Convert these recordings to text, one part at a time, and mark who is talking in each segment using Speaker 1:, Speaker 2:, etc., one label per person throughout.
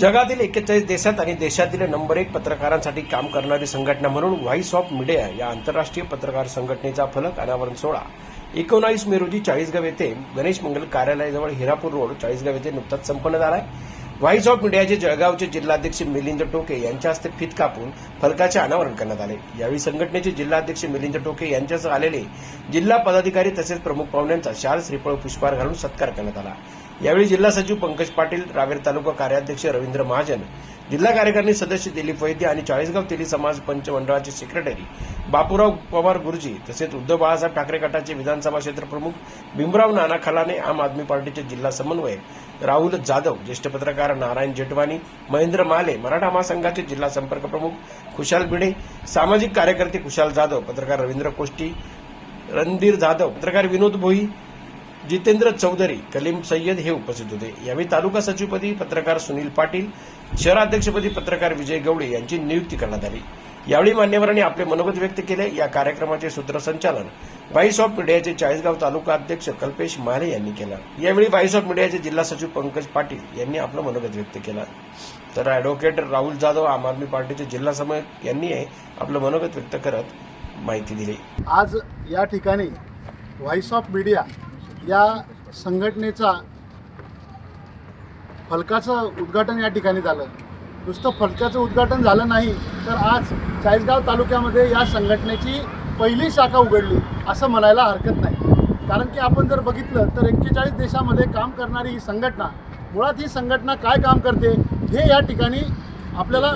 Speaker 1: जगातील एक्केचाळीस देशात आणि देशातील नंबर एक पत्रकारांसाठी काम करणारी संघटना म्हणून व्हॉइस ऑफ मीडिया या आंतरराष्ट्रीय पत्रकार संघटनेचा फलक अनावरण सोहळा. एकोणावीस मे रोजी चाळीसगाव येथे गणेश मंगल कार्यालयाजवळ हिरापूर रोड चाळीसगाव येथे नुकताच संपन्न झाला आहे. व्हॉइस ऑफ मीडियाचे जळगावचे जिल्हाध्यक्ष मिलिंद टोके यांच्या हस्ते फित कापून फलकाचे अनावरण करण्यात आले. यावेळी संघटनेचे जिल्हाध्यक्ष मिलिंद टोके यांच्यासह आलेले जिल्हा पदाधिकारी तसेच प्रमुख पाहुण्यांचा शाल श्रीफळ पुष्पहार घालून सत्कार करण्यात आला. यावेळी जिल्हा सचिव पंकज पाटील रावेर तालुका कार्याध्यक्ष रवींद्र महाजन जिल्हा कार्यकारिणी सदस्य दिलीप वैद्य आणि चाळीसगाव तेली समाज पंच मंडळाचे सेक्रेटरी बापूराव पवार गुरुजी तसेच उद्धव बाळासाहेब ठाकरे गटाचे विधानसभा क्षेत्र प्रमुख भीमराव नाना खलाने आम आदमी पार्टीचे जिल्हा समन्वयक राहुल जाधव ज्येष्ठ पत्रकार नारायण जेटवानी महेंद्र माले मराठा महासंघाचे जिल्हा संपर्क प्रमुख खुशाल भिडे सामाजिक कार्यकर्ते खुशाल जाधव पत्रकार रवींद्र कोष्टी रणधीर जाधव पत्रकार विनोद भोई जितेंद्र चौधरी कलीम सय्यद हे उपस्थित होते. यावेळी तालुका सचिवपदी पत्रकार सुनील पाटील शहराध्यक्षपदी पत्रकार विजय गवडे यांची नियुक्ती करण्यात आली. यावेळी मान्यवरांनी आपले मनोगत व्यक्त केले. या कार्यक्रमाचे सूत्रसंचालन व्हाईस ऑफ मीडियाचे चाळीसगाव तालुका अध्यक्ष कल्पेश मारे यांनी केलं. यावेळी व्हाईस ऑफ मीडियाचे जिल्हा सचिव पंकज पाटील यांनी आपलं मनोगत व्यक्त केलं. तर अॅडव्होकेट राहुल जाधव आम आदमी पार्टीचे जिल्हा समयक यांनी आपलं मनोगत व्यक्त करत माहिती दिली.
Speaker 2: आज या ठिकाणी व्हॉइस ऑफ मीडिया या संघटनेचा फलकाचं उद्घाटन या ठिकाणी झालं. नुसतं फलकाचं उद्घाटन झालं नाही तर आज चाळीसगाव तालुक्यामध्ये या संघटनेची पहिली शाखा उघडली असं म्हणायला हरकत नाही. कारण की आपण जर बघितलं तर एक्केचाळीस देशामध्ये काम करणारी ही संघटना मुळात ही संघटना काय काम करते हे या ठिकाणी आपल्याला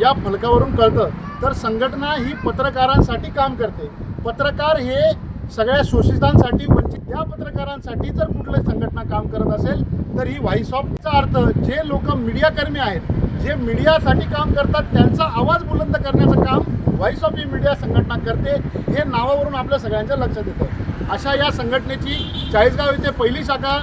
Speaker 2: या फलकावरून कळतं. तर संघटना ही पत्रकारांसाठी काम करते. पत्रकार हे सगळ्या शोषितांसाठी वंचित त्या पत्रकारांसाठी जर कुठली संघटना काम करत असेल तर ही व्हॉइस ऑफचा अर्थ जे लोक मीडियाकर्मी आहेत जे मीडियासाठी काम करतात त्यांचा आवाज बुलंद करण्याचं काम व्हॉइस ऑफ मीडिया संघटना करते हे नावावरून आपल्या सगळ्यांच्या लक्षात येतं. अशा या संघटनेची चाळीसगाव येथे पहिली शाखा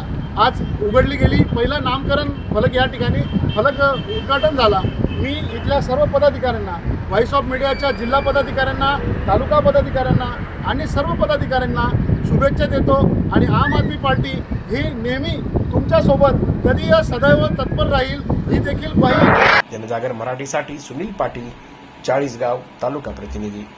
Speaker 2: आज उघडली गेली. पहिलं नामकरण फलक या ठिकाणी फलक उद्घाटन झाला. मी इथल्या सर्व पदाधिकाऱ्यांना व्हॉइस ऑफ मीडियाच्या जिल्हा पदाधिकाऱ्यांना तालुका पदाधिकाऱ्यांना आणि सर्व पदाधिकाऱ्यांना शुभेच्छा देतो आणि आम आदमी पार्टी ही नेहमी तुमच्यासोबत कधी या सदैव तत्पर राहील ही देखील पाहिजे
Speaker 1: जनजागर मराठीसाठी सुनील पाटील चाळीसगाव तालुका प्रतिनिधी.